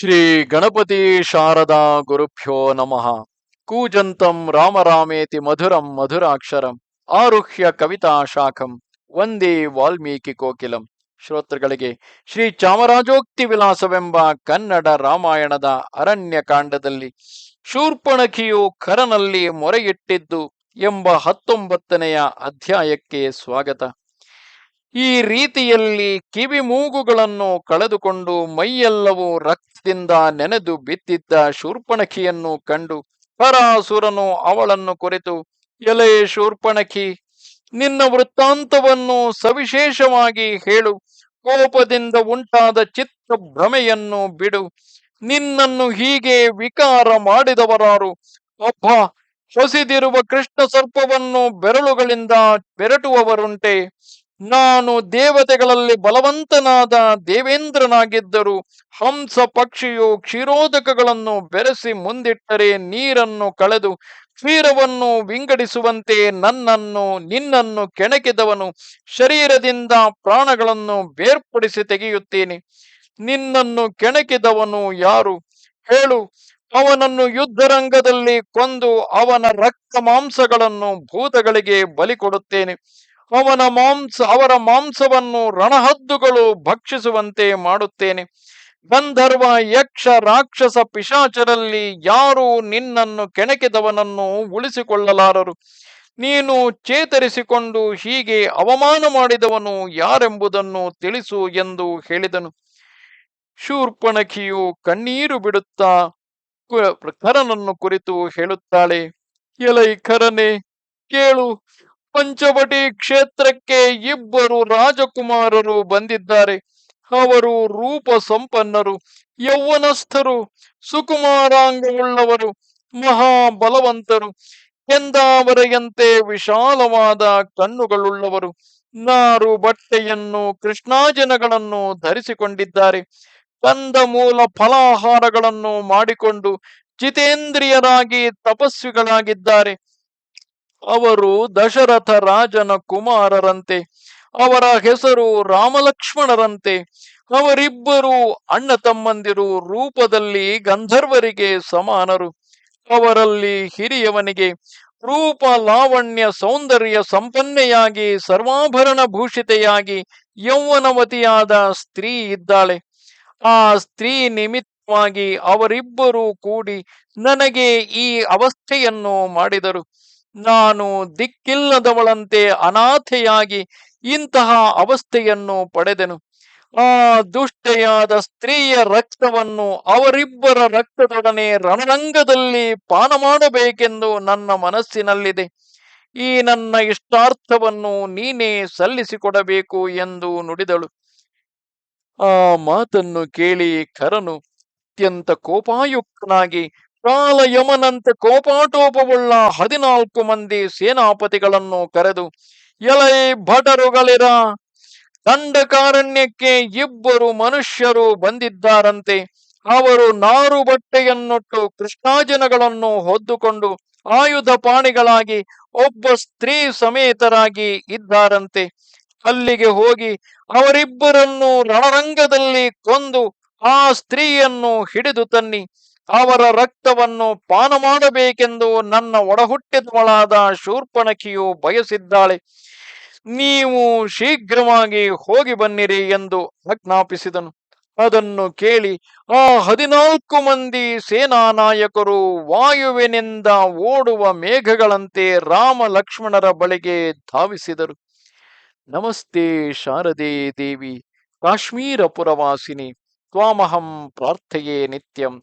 ಶ್ರೀ ಗಣಪತಿ ಶಾರದಾ ಗುರುಭ್ಯೋ ನಮಃ. ಕೂಜಂತಂ ರಾಮರಾಮೇತಿ ಮಧುರಂ ಮಧುರಾಕ್ಷರಂ ಆರುಹ್ಯ ಕವಿತಾ ಶಾಖಂ ವಂದೇ ವಾಲ್ಮೀಕಿ ಕೋಕಿಲಂ. ಶ್ರೋತೃಗಳಿಗೆ ಶ್ರೀ ಚಾಮರಾಜೋಕ್ತಿ ವಿಲಾಸವೆಂಬ ಕನ್ನಡ ರಾಮಾಯಣದ ಅರಣ್ಯಕಾಂಡದಲ್ಲಿ ಶೂರ್ಪಣಖಿಯು ಕರನಲ್ಲಿ ಮೊರೆಯಿಟ್ಟಿದ್ದು ಎಂಬ ಹತ್ತೊಂಬತ್ತನೆಯ ಅಧ್ಯಾಯಕ್ಕೆ ಸ್ವಾಗತ. ಈ ರೀತಿಯಲ್ಲಿ ಕಿವಿ ಮೂಗುಗಳನ್ನು ಕಳೆದುಕೊಂಡು ಮೈಯೆಲ್ಲವೂ ರಕ್ತದಿಂದ ನೆನೆದು ಬಿದ್ದಿದ್ದ ಶೂರ್ಪಣಖಿಯನ್ನು ಕಂಡು ಪರಾಸುರನು ಅವಳನ್ನು ಕುರಿತು, ಎಲೆ ಶೂರ್ಪಣಖಿ, ನಿನ್ನ ವೃತ್ತಾಂತವನ್ನು ಸವಿಶೇಷವಾಗಿ ಹೇಳು. ಕೋಪದಿಂದ ಉಂಟಾದ ಚಿತ್ತ ಭ್ರಮೆಯನ್ನು ಬಿಡು. ನಿನ್ನನ್ನು ಹೀಗೆ ವಿಕಾರ ಮಾಡಿದವರಾರು ಒಬ್ಬ ಹೊಸಿದಿರುವ ಕೃಷ್ಣ ಸರ್ಪವನ್ನು ಬೆರಳುಗಳಿಂದ ಬೆರಟುವವರುಂಟೆ. ನಾನು ದೇವತೆಗಳಲ್ಲಿ ಬಲವಂತನಾದ ದೇವೇಂದ್ರನಾಗಿದ್ದರು ಹಂಸ ಪಕ್ಷಿಯು ಕ್ಷೀರೋದಕಗಳನ್ನು ಬೆರೆಸಿ ಮುಂದಿಟ್ಟರೆ ನೀರನ್ನು ಕಳೆದು ಕ್ಷೀರವನ್ನು ವಿಂಗಡಿಸುವಂತೆ ನನ್ನನ್ನು, ನಿನ್ನನ್ನು ಕೆಣಕಿದವನು ಶರೀರದಿಂದ ಪ್ರಾಣಗಳನ್ನು ಬೇರ್ಪಡಿಸಿ ತೆಗೆಯುತ್ತೇನೆ. ನಿನ್ನನ್ನು ಕೆಣಕಿದವನು ಯಾರು? ಹೇಳು. ಅವನನ್ನು ಯುದ್ಧರಂಗದಲ್ಲಿ ಕೊಂದು ಅವನ ರಕ್ತ ಮಾಂಸಗಳನ್ನು ಭೂತಗಳಿಗೆ ಬಲಿ ಕೊಡುತ್ತೇನೆ ಅವನ ಮಾಂಸ, ಅವರ ಮಾಂಸವನ್ನು ರಣಹದ್ದುಗಳು ಭಕ್ಷಿಸುವಂತೆ ಮಾಡುತ್ತೇನೆ. ಗಂಧರ್ವ, ಯಕ್ಷ, ರಾಕ್ಷಸ ಪಿಶಾಚರಲ್ಲಿ ಯಾರು ನಿನ್ನನ್ನು ಕೆಣಕಿದವನನ್ನು ಉಳಿಸಿಕೊಳ್ಳಲಾರರು. ನೀನು ಚೇತರಿಸಿಕೊಂಡು ಹೀಗೆ ಅವಮಾನ ಮಾಡಿದವನು ಯಾರೆಂಬುದನ್ನು ತಿಳಿಸು ಎಂದು ಹೇಳಿದನು. ಶೂರ್ಪಣಖಿಯು ಕಣ್ಣೀರು ಬಿಡುತ್ತಾ ಖರನನ್ನು ಕುರಿತು ಹೇಳುತ್ತಾಳೆ, ಎಲೈ ಖರನೆ ಕೇಳು ಪಂಚವಟಿ ಕ್ಷೇತ್ರಕ್ಕೆ ಇಬ್ಬರು ರಾಜಕುಮಾರರು ಬಂದಿದ್ದಾರೆ. ಅವರು ರೂಪ ಸಂಪನ್ನರು, ಯೌವನಸ್ಥರು, ಸುಕುಮಾರಾಂಗವುಳ್ಳವರು, ಮಹಾಬಲವಂತರು ಎಂದಾವರೆಯಂತೆ ವಿಶಾಲವಾದ ಕಣ್ಣುಗಳುಳ್ಳವರು. ನಾರು ಬಟ್ಟೆಯನ್ನು ಕೃಷ್ಣಾಜನಗಳನ್ನು ಧರಿಸಿಕೊಂಡಿದ್ದಾರೆ. ಕಂದ ಮೂಲ ಫಲಾಹಾರಗಳನ್ನು ಮಾಡಿಕೊಂಡು ಜಿತೇಂದ್ರಿಯರಾಗಿ ತಪಸ್ವಿಗಳಾಗಿದ್ದಾರೆ. ಅವರು ದಶರಥ ರಾಜನ ಕುಮಾರರಂತೆ, ಅವರ ಹೆಸರು ರಾಮಲಕ್ಷ್ಮಣರಂತೆ. ಅವರಿಬ್ಬರು ಅಣ್ಣ ತಮ್ಮಂದಿರು ರೂಪದಲ್ಲಿ ಗಂಧರ್ವರಿಗೆ ಸಮಾನರು. ಅವರಲ್ಲಿ ಹಿರಿಯವನಿಗೆ ರೂಪ ಲಾವಣ್ಯ ಸೌಂದರ್ಯ ಸಂಪನ್ನೆಯಾಗಿ ಸರ್ವಾಭರಣ ಭೂಷಿತೆಯಾಗಿ ಯೌವನವತಿಯಾದ ಸ್ತ್ರೀ ಇದ್ದಾಳೆ. ಆ ಸ್ತ್ರೀ ನಿಮಿತ್ತವಾಗಿ ಅವರಿಬ್ಬರೂ ಕೂಡಿ ನನಗೆ ಈ ಅವಸ್ಥೆಯನ್ನು ಮಾಡಿದರು. ನಾನು ದಿಕ್ಕಿಲ್ಲದವಳಂತೆ ಅನಾಥೆಯಾಗಿ ಇಂತಹ ಅವಸ್ಥೆಯನ್ನು ಪಡೆದೆನು. ಆ ದುಷ್ಟೆಯಾದ ಸ್ತ್ರೀಯ ರಕ್ತವನ್ನು ಅವರಿಬ್ಬರ ರಕ್ತದೊಡನೆ ರಣರಂಗದಲ್ಲಿ ಪಾನ ಮಾಡಬೇಕೆಂದು ನನ್ನ ಮನಸ್ಸಿನಲ್ಲಿದೆ. ಈ ನನ್ನ ಇಷ್ಟಾರ್ಥವನ್ನು ನೀನೇ ಸಲ್ಲಿಸಿಕೊಡಬೇಕು ಎಂದು ನುಡಿದಳು. ಆ ಮಾತನ್ನು ಕೇಳಿ ಕರನು ಅತ್ಯಂತ ಕೋಪಾಯುಕ್ತನಾಗಿ ಕಾಲ ಯಮನಂತೆ ಕೋಪಾಟೋಪವುಳ್ಳ ಹದಿನಾಲ್ಕು ಮಂದಿ ಸೇನಾಪತಿಗಳನ್ನು ಕರೆದು, ಎಲೈ ಭಟರುಗಳಿರ, ದಂಡಕಾರಣ್ಯಕ್ಕೆ ಇಬ್ಬರು ಮನುಷ್ಯರು ಬಂದಿದ್ದಾರಂತೆ. ಅವರು ನಾರು ಬಟ್ಟೆಯನ್ನುಟ್ಟು ಕೃಷ್ಣಾಜನಗಳನ್ನು ಹೊದ್ದುಕೊಂಡು ಆಯುಧ ಪಾಣಿಗಳಾಗಿ ಒಬ್ಬ ಸ್ತ್ರೀ ಸಮೇತರಾಗಿ ಇದ್ದಾರಂತೆ. ಅಲ್ಲಿಗೆ ಹೋಗಿ ಅವರಿಬ್ಬರನ್ನು ರಣರಂಗದಲ್ಲಿ ಕೊಂದು ಆ ಸ್ತ್ರೀಯನ್ನು ಹಿಡಿದು ತನ್ನಿ. ಅವರ ರಕ್ತವನ್ನು ಪಾನ ಮಾಡಬೇಕೆಂದು ನನ್ನ ಒಡಹುಟ್ಟಿದವಳಾದ ಶೂರ್ಪಣಕಿಯು ಬಯಸಿದ್ದಾಳೆ. ನೀವು ಶೀಘ್ರವಾಗಿ ಹೋಗಿ ಬನ್ನಿರಿ ಎಂದು ಆಜ್ಞಾಪಿಸಿದನು. ಅದನ್ನು ಕೇಳಿ ಆ ಹದಿನಾಲ್ಕು ಮಂದಿ ಸೇನಾ ನಾಯಕರು ವಾಯುವಿನಿಂದ ಓಡುವ ಮೇಘಗಳಂತೆ ರಾಮ ಲಕ್ಷ್ಮಣರ ಬಳಿಗೆ ಧಾವಿಸಿದರು. ನಮಸ್ತೆ ಶಾರದೆ ದೇವಿ, ಕಾಶ್ಮೀರ ಪುರವಾಸಿನಿ, ತ್ವಾಮಹಂ ಪ್ರಾರ್ಥೆಯೇ ನಿತ್ಯಂ.